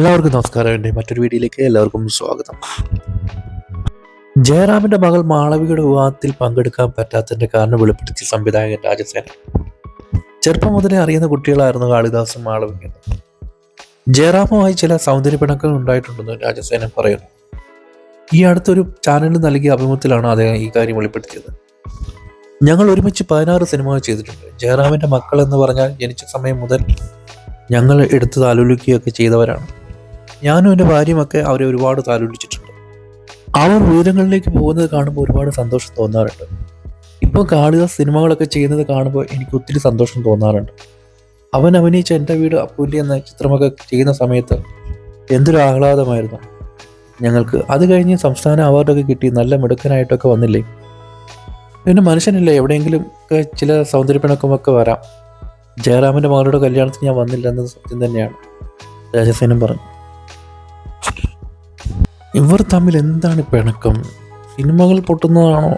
എല്ലാവർക്കും നമസ്കാരം. എന്റെ മറ്റൊരു വീഡിയോയിലേക്ക് എല്ലാവർക്കും സ്വാഗതം. ജയറാമിന്റെ മകൾ മാളവികയുടെ വിവാഹത്തിൽ പങ്കെടുക്കാൻ പറ്റാത്തതിന്റെ കാരണം വെളിപ്പെടുത്തിയ സംവിധായകൻ രാജസേന. ചെറുപ്പം മുതലേ അറിയുന്ന കുട്ടികളായിരുന്നു കാളിദാസും മാളവികയും. ജയറാമുമായി ചില സൗന്ദര്യ പിണക്കൾ ഉണ്ടായിട്ടുണ്ടെന്ന് രാജസേന പറയുന്നു. ഈ അടുത്തൊരു ചാനലിന് നൽകിയ അഭിമുഖത്തിലാണ് അദ്ദേഹം ഈ കാര്യം വെളിപ്പെടുത്തിയത്. ഞങ്ങൾ ഒരുമിച്ച് പതിനാറ് സിനിമകൾ ചെയ്തിട്ടുണ്ട്. ജയറാമിന്റെ മക്കൾ എന്ന് പറഞ്ഞാൽ ജനിച്ച സമയം മുതൽ ഞങ്ങൾ എടുത്ത് താലോലിക്കുകയൊക്കെ ചെയ്തവരാണ്. ഞാനും എന്റെ ഭാര്യയുമൊക്കെ അവരെ ഒരുപാട് താലോലിച്ചിട്ടുണ്ട്. അവർ ഉയരങ്ങളിലേക്ക് പോകുന്നത് കാണുമ്പോൾ ഒരുപാട് സന്തോഷം തോന്നാറുണ്ട്. ഇപ്പോൾ കാളിക സിനിമകളൊക്കെ ചെയ്യുന്നത് കാണുമ്പോൾ എനിക്ക് ഒത്തിരി സന്തോഷം തോന്നാറുണ്ട്. അവൻ അഭിനയിച്ച എന്റെ വീട് അപ്പൂല്ലി എന്ന ചിത്രമൊക്കെ ചെയ്യുന്ന സമയത്ത് എന്തൊരു ആഹ്ലാദമായിരുന്നു. ഞങ്ങൾക്ക് അത് കഴിഞ്ഞ് സംസ്ഥാന അവാർഡൊക്കെ കിട്ടി നല്ല മിടുക്കനായിട്ടൊക്കെ വന്നില്ലേ? പിന്നെ മനുഷ്യനല്ലേ എവിടെയെങ്കിലും ഒക്കെ ചില സൗന്ദര്യപ്പിണക്കമൊക്കെ വരാം. ജയറാമിന്റെ മകളുടെ കല്യാണത്തിന് ഞാൻ വന്നില്ല എന്നത് സത്യം തന്നെയാണ്. രാജസേനം പറഞ്ഞു. ഇവർ തമ്മിൽ എന്താണ് പിണക്കം? സിനിമകൾ പൊട്ടുന്നതാണോ?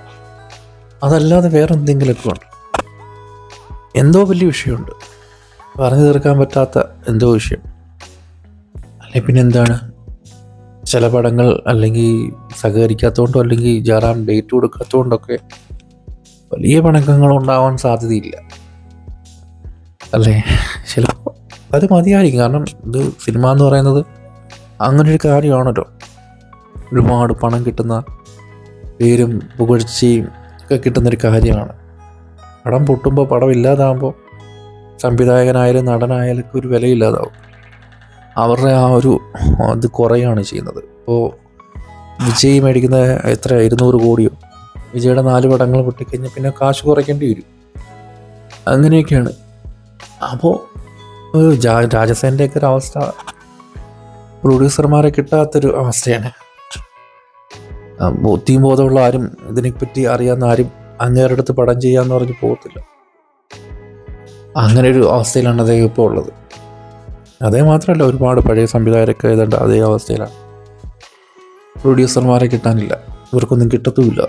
അതല്ലാതെ വേറെ എന്തെങ്കിലുമൊക്കെ ഉണ്ട്? എന്തോ വലിയ വിഷയമുണ്ട്. പറഞ്ഞു തീർക്കാൻ പറ്റാത്ത എന്തോ വിഷയം. അല്ലെ പിന്നെ എന്താണ് ചില പടങ്ങൾ അല്ലെങ്കിൽ സഹകരിക്കാത്തതുകൊണ്ടോ അല്ലെങ്കിൽ ജയറാം ഡേറ്റ് കൊടുക്കാത്തതുകൊണ്ടൊക്കെ വലിയ പണക്കങ്ങൾ ഉണ്ടാവാൻ സാധ്യതയില്ല. അല്ലേ ചിലപ്പോൾ അത് മതിയായിരിക്കും. കാരണം ഇത് സിനിമ എന്ന് പറയുന്നത് അങ്ങനെ ഒരു കാര്യമാണല്ലോ. ഒരുപാട് പണം കിട്ടുന്ന പേരും പുകഴ്ചയും ഒക്കെ കിട്ടുന്നൊരു കാര്യമാണ്. പടം പൊട്ടുമ്പോൾ പടം ഇല്ലാതാകുമ്പോൾ സംവിധായകനായാലും നടനായാലും ഒരു വിലയില്ലാതാവും അവരുടെ ആ ഒരു ഇത് കുറയാണ് ചെയ്യുന്നത്. ഇപ്പോൾ വിജയ് മേടിക്കുന്ന എത്ര? ഇരുന്നൂറ് കോടിയോ? വിജയുടെ നാല് പടങ്ങൾ പൊട്ടിക്കഴിഞ്ഞാൽ പിന്നെ കാശ് കുറയ്ക്കേണ്ടി വരും. അങ്ങനെയൊക്കെയാണ്. അപ്പോൾ രാജസേന്റെ ഒരു അവസ്ഥ. പ്രൊഡ്യൂസർമാരെ കിട്ടാത്തൊരു അവസ്ഥയാണ്. ബുദ്ധിയും ബോധമുള്ള ആരും ഇതിനെപ്പറ്റി അറിയാവുന്ന ആരും അങ്ങേരുടെ അടുത്ത് പടം ചെയ്യാന്ന് പറഞ്ഞ് പോകത്തില്ല. അങ്ങനെ ഒരു അവസ്ഥയിലാണ് അദ്ദേഹം ഇപ്പോൾ ഉള്ളത്. അതേ മാത്രമല്ല ഒരുപാട് പഴയ സംവിധായകരൊക്കെ ഏതാണ്ട് അതേ അവസ്ഥയിലാണ്. പ്രൊഡ്യൂസർമാരെ കിട്ടാനില്ല. ഇവർക്കൊന്നും കിട്ടത്തുമില്ല.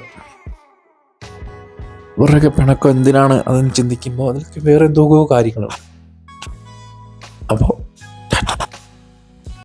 ഇവരുടെയൊക്കെ പിണക്കം എന്തിനാണ് അതെന്ന് ചിന്തിക്കുമ്പോൾ അതിലൊക്കെ വേറെ എന്തോ കാര്യങ്ങളുണ്ട്.